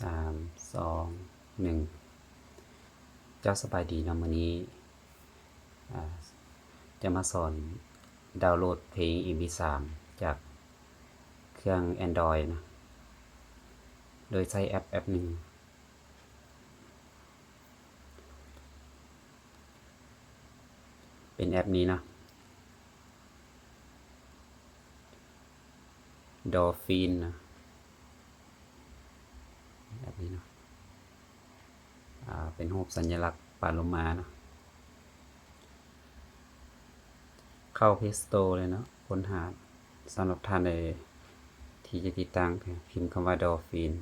สามสองหนึ่งเจ้าสบายดีนะมื้อนี้ จะมาสอนดาวน์โหลดเพลง MP3 จากเครื่อง Android นะ โดยใช้แอปแอปหนึ่ง เป็นแอปนี้นะ Dolphin นะ นี้เนาะเป็นรูปสัญลักษณ์ปลาโลมาเนาะเข้า Play Store เลยเนาะค้นหาสำหรับท่านใดที่จะติดตั้งพิมพ์คำว่า Dolphin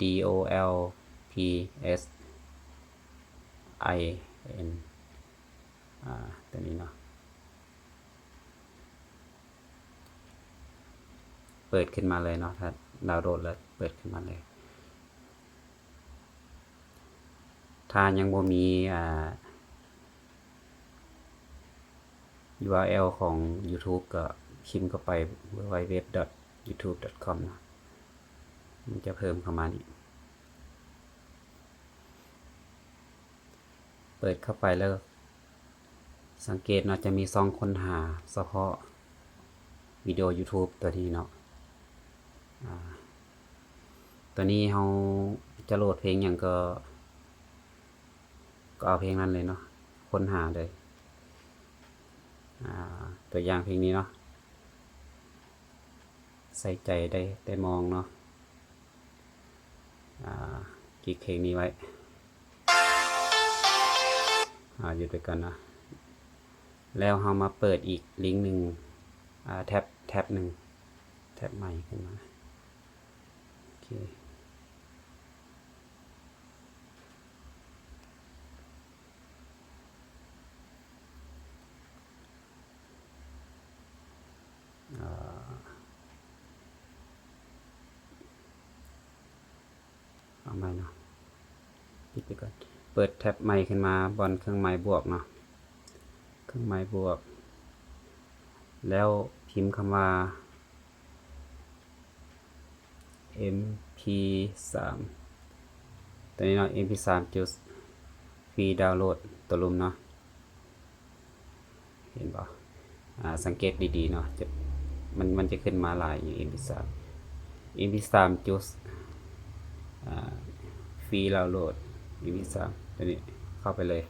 D O L P S I N อ่าตัวนี้เนาะเปิดขึ้นมาเลยเนาะถ้าดาวน์โหลดแล้วเปิดขึ้นมาเลย ถ้ายังบ่มีอ่า URL ของ YouTube ก็พิมพ์เข้าไป www.youtube.com นะมันจะเพิ่มเข้ามานี่เปิดเข้าไปแล้ว สังเกตเนาะจะมีซองค้นหาเฉพาะวิดีโอ YouTube ตัวนี้เนาะตัวนี้เราจะโหลดเพลงอย่างก็ ก็เอาเพลงนั้นเลยเนาะค้นหาเลยตัวอย่างเพลงนี้เนาะใส่ใจได้ได้มองเนาะกิกเพลงนี้ไว้อ่าหยุดไปก่อนนะแล้วเรามาเปิดอีกลิงก์หนึ่งแท็บแท็บหนึ่งแท็บใหม่ขึ้นมาโอเค เอาใหม่เนาะปิดไปก่อนเปิดแท็บใหม่ขึ้นมาบอนเครื่องหมายบวกเนาะเครื่องหมายบวก แล้วพิมพ์คำว่า mp3 ตัวนี้เนาะ mp3 จุดฟรีดาวน์โหลดตัวลุมเนาะเห็นป่ะอ่าสังเกตดีๆเนาะจะมันมันจะขึ้นมาหลายอยู่ mp3 mp3 จุด ฟรีดาวน์โหลด mp3 ตัวนี้เข้าไปเลย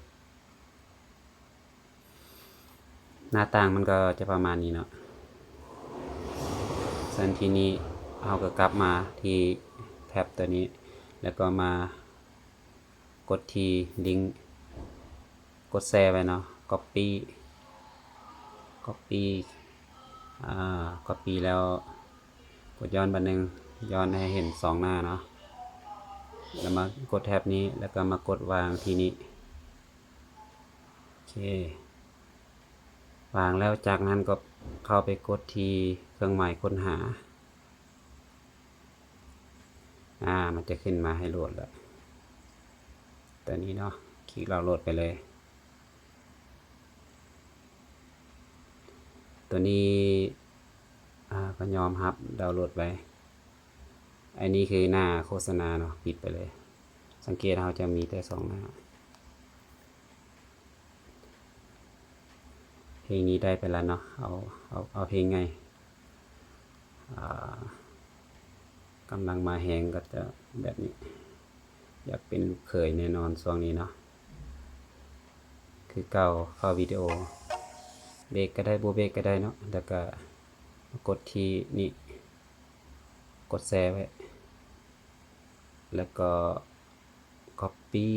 หน้าต่างมันก็จะประมาณนี้เนาะสันทีนี้เอาก็กลับมาที่แท็บตัวนี้ แล้วก็มากดที่ลิงก์กดแชร์ไว้เนาะ copy copy อ่า copy แล้วกดย้อนบันหนึ่งย้อนให้เห็นสองหน้าเนาะ แล้วมากดแท็บนี้แล้วก็มากดวางทีนี้โอเควางแล้วจากนั้นก็เข้าไปกดทีเครื่องหมายค้นหา อ่า มันจะขึ้นมาให้โหลดแล้วตัวนี้เนาะ คลิกเราโหลดไปเลย ตัวนี้ อ่า ก็ยอมรับดาวน์โหลดไป อันนี้คือหน้าโฆษณาเนาะปิดไปเลย สังเกตเราจะมีแต่สองหน้า เพลงนี้ได้ไปแล้วเนาะเอาเอาเอาเพลงไงกำลังมาแหงก็จะแบบนี้ อยากเป็นลูกเขยแน่นอนช่วงนี้เนาะคือเก่าเข้าวิดีโอ เบรกก็ได้โบเบรกก็ได้เนาะแล้วก็กดที่นี่ กดแชร์ไว้ แล้วก็ copy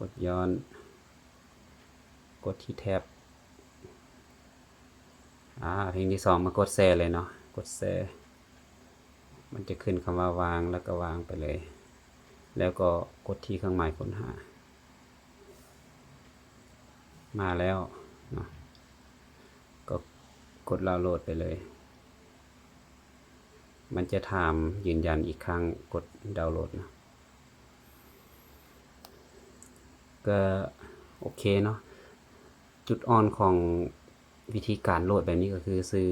กดย้อน กดที่แท็บอ่าเพลงที่สองมากดแชร์เลยเนาะกดแชร์มันจะขึ้นคำว่าวางแล้วก็วางไปเลย แล้วก็กดที่เครื่องหมายค้นหา มาแล้วเนาะก็กดดาวน์โหลดไปเลย มันจะถามยืนยันอีกครั้งกดดาวน์โหลดนะก็โอเคเนาะจุดอ่อนของวิธีการโหลดแบบนี้ก็คือซื้อ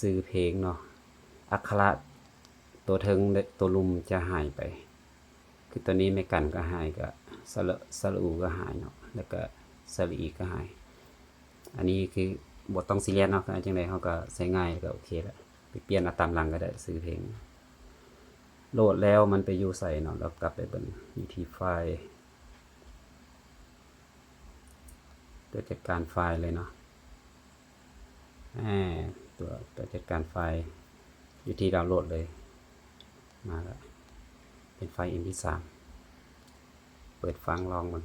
ซื้อเพลงเนาะอักขระตัวเทิงตัวลุมจะหายไป คือตัวนี้ไม่กันก็หายก็สระสระอูก็หายเนาะแล้วก็สระอีก็หาย อันนี้คือบทต้องซีเรียสเนาะคืออันจังไดเขาก็ใช้ง่ายก็โอเคแล้ว เปลี่ยนเอาตามหลังก็ได้ซื้อเพลง โหลดแล้วมันไปอยู่ใส่เนาะแล้วกลับไปเบิ่งวิธีไฟล์ตัวจัดการไฟล์เลยเนาะตัวตัวจัดการไฟล์อยู่ที่ดาวน์โหลดเลย มาแล้ว เป็นไฟล์ MP3 เปิดฟังลองมัน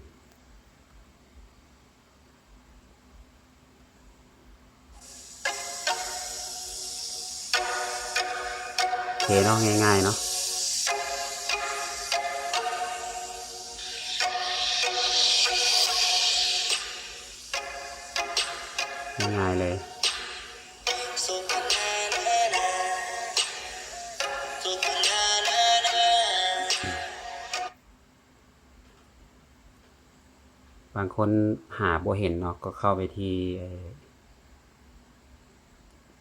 เคเนาะง่ายๆเนาะง่ายๆเลยบางคนหาบ่เห็นเนาะก็เข้าไปที่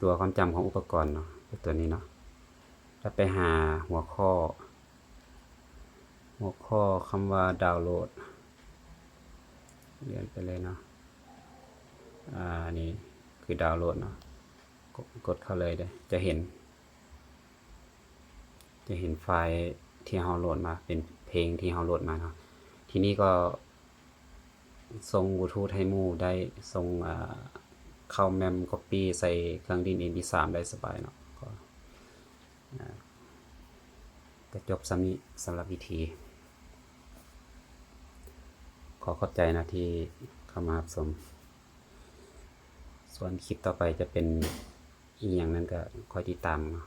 ตัวความจำของอุปกรณ์เนาะตัวนี้เนาะ แล้วไปหาหัวข้อ หัวข้อคำว่าดาวน์โหลดเลื่อนไปเลยเนาะอ่านี่คือดาวน์โหลดเนาะกดกดเข้าเลยเด้จะเห็น จะเห็นไฟล์ที่เราโหลดมา เป็นเพลงที่เราโหลดมาเนาะทีนี้ก็ส่งบลูทูธให้มู่ได้ส่งเข้าแมมก๊อปปี้ใส่เครื่องดิน MP3 ได้สบายเนาะ ก็จบสำนี้สำหรับวิธี ขอขอบใจนะที่เข้ามารับชมส่วนคลิปต่อไปจะเป็นอีกอย่างนั้นก็คอยติดตามเนาะ